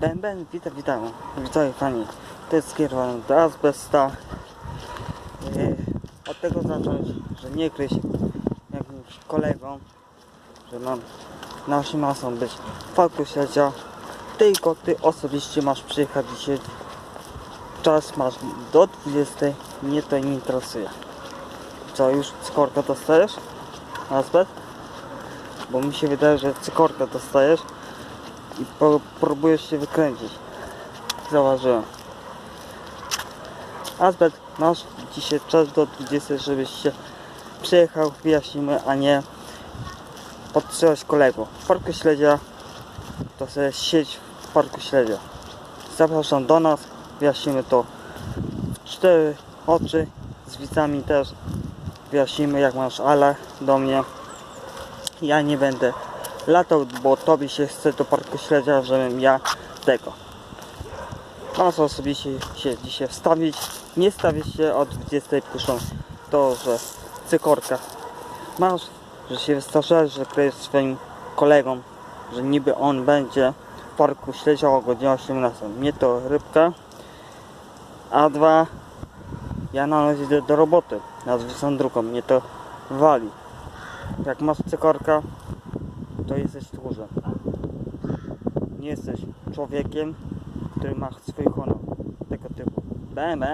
Ben, witam, witam. Witaj pani. To jest skierowane do azbesta. Yy, od tego zacząć, że nie kryć jakimś kolegą, że mam naszym masą być falku śledzia. Tylko ty osobiście masz przyjechać dzisiaj. Czas masz do 20. Mnie to nie interesuje. Co, już skorka dostajesz? Azbest? Bo mi się wydaje, że cykorka dostajesz i po, próbujesz się wykręcić. Zauważyłem. Azbet, masz dzisiaj czas do 20, żebyś się przyjechał, wyjaśnimy, a nie podtrzymać kolegów. W Parku Śledzia to sobie sieć w Parku Śledzia. Zapraszam do nas, wyjaśnimy to w cztery oczy, z widzami też wyjaśnimy jak masz ale do mnie. Ja nie będę latał, bo tobie się chce do Parku Śledzia, żebym ja tego. Masz osobiście się dzisiaj wstawić, nie stawić się od 20 puszczą to, że cykorka. Masz, że się wystarczyłeś, że kryjesz swoim kolegom, że niby on będzie w Parku Śledzia o godzinie 18. Mnie to rybka, a dwa ja na noc idę do roboty na 22. Mnie to wali. Jak masz cykorka, to jesteś tchórzem. Nie jesteś człowiekiem, który ma swój honor. Tego typu. Bam.